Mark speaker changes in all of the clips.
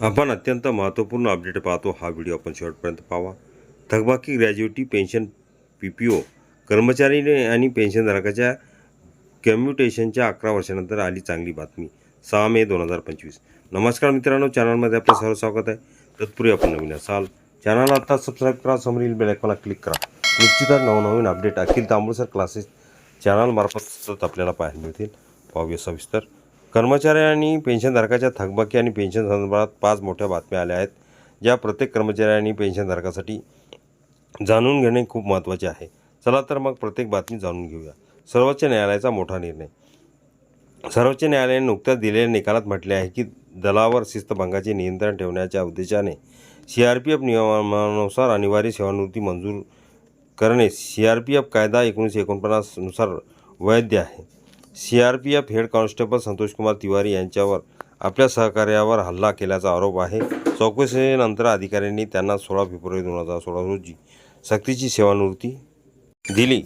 Speaker 1: आपण अत्यंत महत्त्वपूर्ण अपडेट पाहतो. हा व्हिडिओ आपण शेवटपर्यंत पाहावा. थकबाकी gratuity pension P P O कर्मचारीने आणि पेन्शनधारकाच्या कम्युटेशनच्या अकरा वर्षानंतर आली चांगली बातमी. सहा मे दोन हजार पंचवीस. नमस्कार मित्रांनो चॅनलमध्ये आपलं सर्व स्वागत आहे. तत्पूर्वी आपण नवीन असाल चॅनल आता सबस्क्राईब करा समोरील बेलायकॉनला क्लिक करा. निश्चितच नवनवीन अपडेट अखिल तांबूळसर क्लासेस चॅनलमार्फत सतत आपल्याला पाहायला मिळतील. पाहूया सविस्तर. कर्मचारी आणि पेन्शनधारकाच्या थकबाकी आणि पेन्शन संदर्भात पाच मोठ्या बातम्या आल्या आहेत ज्या प्रत्येक कर्मचारी आणि पेन्शनधारकासाठी जाणून घेणे खूप महत्त्वाचे आहे. चला तर मग प्रत्येक बातमी जाणून घेऊया. सर्वोच्च न्यायालयाचा मोठा निर्णय. सर्वोच्च न्यायालयाने नुकत्याच दिलेल्या निकालात म्हटले आहे की दलावर शिस्तभंगाचे नियंत्रण ठेवण्याच्या उद्देशाने सी आर पी एफ नियमानुसार अनिवार्य सेवानिवृत्ती मंजूर करणे सी आर पी एफ कायदा एकोणीसशे एकोणपन्नासनुसार वैध आहे. C R P F head constable Santoshkumar Tiwari यांच्यावर आपल्या सहकार्यावर हल्ला केल्याचा आरोप आहे. चौकशीनंतर अधिकाऱ्यांनी त्यांना सोळा फेब्रुवारी दोन हजार सोळा रोजी सक्तीची सेवानिवृत्ती दिली.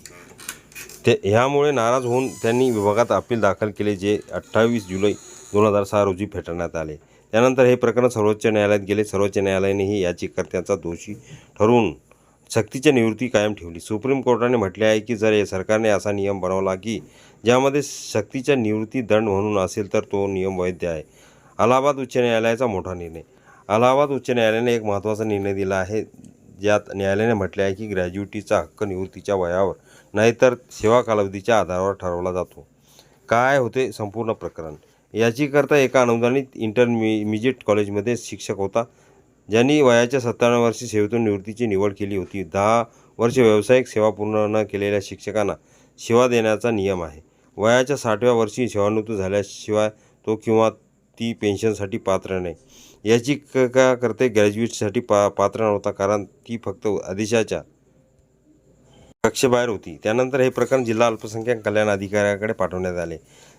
Speaker 1: ते ह्यामुळे नाराज होऊन त्यांनी विभागात अपील दाखल केले जे अठ्ठावीस जुलै दोन हजार सहा रोजी फेटाळण्यात आले. त्यानंतर हे प्रकरण सर्वोच्च न्यायालयात गेले. सर्वोच्च न्यायालयानेही याचिकाकर्त्याचा दोषी ठरवून सक्तीची निवृत्ती कायम ठेवली. सुप्रीम कोर्टाने म्हटले आहे की जर या सरकारने असा नियम बनवला की ज्यामध्ये सक्तीच्या निवृत्ती दंड म्हणून असेल तर तो नियम वैध आहे. अलाहाबाद उच्च न्यायालयाचा मोठा निर्णय. अलाहाबाद उच्च न्यायालयाने एक महत्त्वाचा निर्णय दिला आहे ज्यात न्यायालयाने म्हटले आहे की ग्रॅज्युएटीचा हक्क निवृत्तीच्या वयावर नाहीतर सेवा कालावधीच्या आधारावर ठरवला जातो. काय होते संपूर्ण प्रकरण? याचीकरता एका अनुदानित इंटरमिजिएट कॉलेजमध्ये शिक्षक होता. ज्यांनी वयाच्या सत्तावन्न वर्षी सेवेतून निवृत्तीची निवड केली होती. दहा वर्ष व्यावसायिक सेवा पूर्ण न केलेल्या शिक्षकांना सेवा देण्याचा नियम आहे. वयाच्या साठव्या वर्षी सेवानिवृत्त झाल्याशिवाय तो किंवा ती पेन्शनसाठी पात्र नाही. याची क का करते ग्रॅज्युएटसाठी पा पात्र नव्हता कारण ती फक्त आदेशाच्या कक्षेबाहेर होती. त्यानंतर हे प्रकरण जिल्हा अल्पसंख्याक कल्याण अधिकाऱ्याकडे पाठवण्यात आले.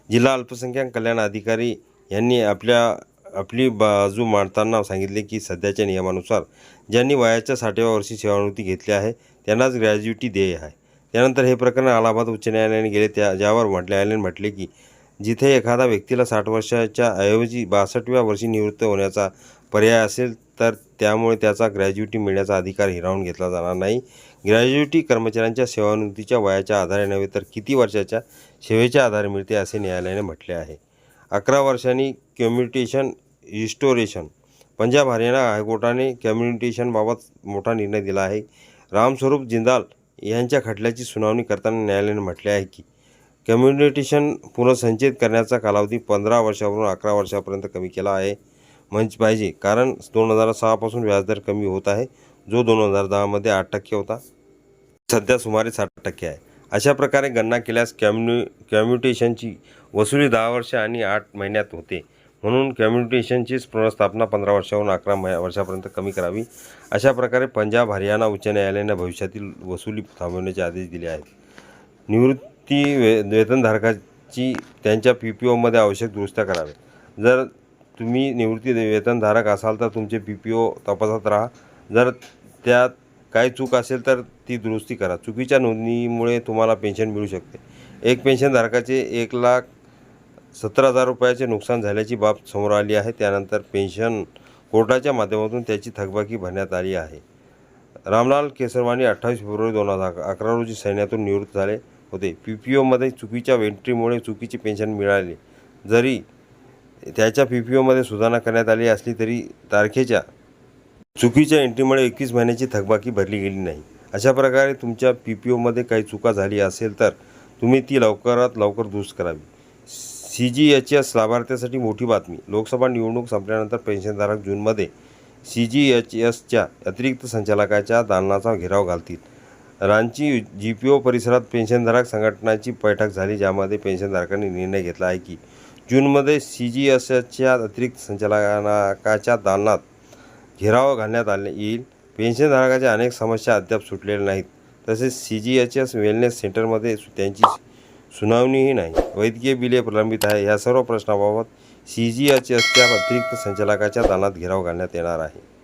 Speaker 1: जिल्हा अल्पसंख्याक कल्याण अधिकारी यांनी आपल्या आपली बाजू मांडताना सांगितले की सध्याच्या नियमानुसार ज्यांनी वयाच्या साठव्या वर्षी सेवानिवृत्ती घेतली आहे त्यांनाच ग्रॅज्युटी देय आहे. त्यानंतर हे प्रकरण अलाहाबाद उच्च न्यायालयाने गेले त्या ज्यावर म्हट न्यायालयाने म्हटले की जिथे एखादा व्यक्तीला साठ वर्षाच्या ऐवजी बासष्टव्या वर्षी निवृत्त होण्याचा पर्याय असेल तर त्यामुळे त्याचा ग्रॅज्युटी मिळण्याचा अधिकार हिरावून घेतला जाणार नाही. ग्रॅज्युटी कर्मचाऱ्यांच्या सेवानिवृत्तीच्या वयाच्या आधारे नव्हे तर किती वर्षाच्या सेवेच्या आधारे मिळते असे न्यायालयाने म्हटले आहे. अकरा वर्षांनी कम्युनिटेशन रिस्टोरेशन. पंजाब हरियाणा हायकोर्टाने कम्युनिटेशनबाबत मोठा निर्णय दिला आहे. रामस्वरूप जिंदाल यांच्या खटल्याची सुनावणी करताना न्यायालयाने म्हटले आहे की कम्युनिटेशन पुनर्संचयित करण्याचा कालावधी पंधरा वर्षावरून अकरा वर्षापर्यंत कमी केला आहे. म्हणजे पाहिजे कारण दोन हजार सहापासून व्याजदर कमी होत आहे. जो दोन हजार दहामध्ये आठ टक्के होता सध्या सुमारे साठ टक्के आहे. अशा प्रकारे गणना केल्यास कम्यु कम्युटेशनची वसुली दहा वर्ष आणि आठ महिन्यात होते. म्हणून कम्युनिकेशनचीच पुनर्स्थापना पंधरा वर्षाहून अकरा मह वर्षापर्यंत कमी करावी. अशा प्रकारे पंजाब हरियाणा उच्च न्यायालयाने भविष्यातील वसुली थांबवण्याचे आदेश दिले आहेत. निवृत्ती वे वेतनधारकाची त्यांच्या पी पी ओमध्ये आवश्यक दुरुस्त्या कराव्या जर तुम्ही निवृत्ती वेतनधारक असाल तर तुमचे पी पी ओ तपासत राहा. जर त्यात काही चूक असेल तर ती दुरुस्ती करा. चुकीच्या नोंदणीमुळे तुम्हाला पेन्शन मिळू शकते. एक पेन्शनधारकाचे एक लाख सतरा हजार रुपयाचे नुकसान झाल्याची बाब समोर आली आहे. त्यानंतर पेन्शन कोर्टाच्या माध्यमातून त्याची थकबाकी भरण्यात आली आहे. रामलाल केसरवानी अठ्ठावीस फेब्रुवारी दोन हजार अकरा रोजी सैन्यातून निवृत्त झाले होते. पी पी ओमध्ये चुकीच्या एंट्रीमुळे चुकीची पेन्शन मिळाली. जरी त्याच्या पी पी ओमध्ये सुधारणा करण्यात आली असली तरी तारखेच्या चुकीच्या एंट्रीमुळे एकवीस महिन्याची थकबाकी भरली गेली नाही. अशा प्रकारे तुमच्या पी पी ओमध्ये काही चुका झाली असेल तर तुम्ही ती लवकरात लवकर दुरुस्त करावी. सी जी एच एस लाभार्थ्यासाठी मोठी बातमी. लोकसभा निवडणूक संपल्यानंतर पेन्शनधारक जूनमध्ये सी जी एच एसच्या अतिरिक्त संचालकाच्या दालनाचा घेराव घालतील. रांची जी पी ओ परिसरात पेन्शनधारक संघटनाची बैठक झाली ज्यामध्ये पेन्शनधारकांनी निर्णय घेतला आहे की जूनमध्ये सी जी एस एसच्या अतिरिक्त संचालकाच्या दालनात घेराव घालण्यात आले येईल. पेन्शनधारकाच्या अनेक समस्या अद्याप सुटलेल्या नाहीत. तसेच C G H S wellness सेंटरमध्ये सु- त्यांची सुनावणीही नाही. वैद्यकीय बिले प्रलंबित आहे. या सर्व प्रश्नाबाबत सी जी एच एसच्या अतिरिक्त संचालकाच्या दानात घेराव घालण्यात येणार आहे.